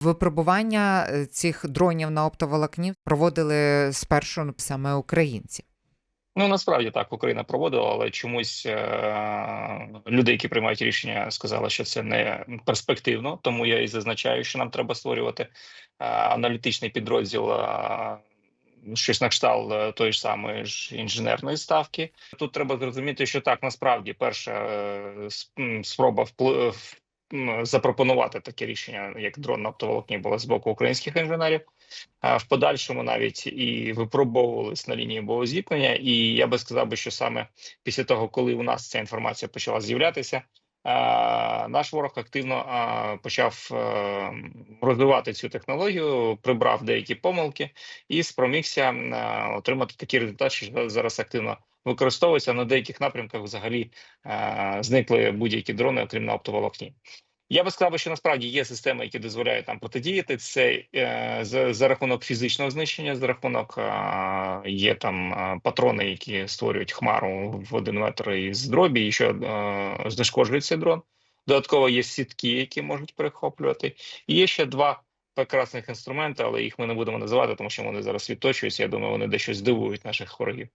Випробування е, цих дронів на оптоволокні проводили спершу саме українці. Ну насправді так Україна проводила, але чомусь е- люди, які приймають рішення, сказали, що це не перспективно. Тому я і зазначаю, що нам треба створювати е- аналітичний підрозділ. е, Щось на кшталт е, тої ж самої ж інженерної ставки. Тут треба зрозуміти, що так насправді перша е, спроба впли- в- м, запропонувати таке рішення, як дрон на оптоволокні, була з боку українських інженерів. В подальшому навіть і випробовувались на лінії боєзіткнення. І я би сказав би, що саме після того, коли у нас ця інформація почала з'являтися, наш ворог активно почав е, розвивати цю технологію, прибрав деякі помилки і спромігся отримати такий результат, що зараз активно використовується на деяких напрямках. Взагалі а, зникли будь-які дрони, окрім на оптоволокні. Я би сказав, що насправді є системи, які дозволяють там протидіяти. Це е, за, за рахунок фізичного знищення, за рахунок е, є там е, патрони, які створюють хмару в один метр із дробі, і що е, знешкоджують цей дрон. Додатково є сітки, які можуть перехоплювати. І є ще два прекрасних інструменти, але їх ми не будемо називати, тому що вони зараз відточуються. Я думаю, вони дещо здивують наших ворогів.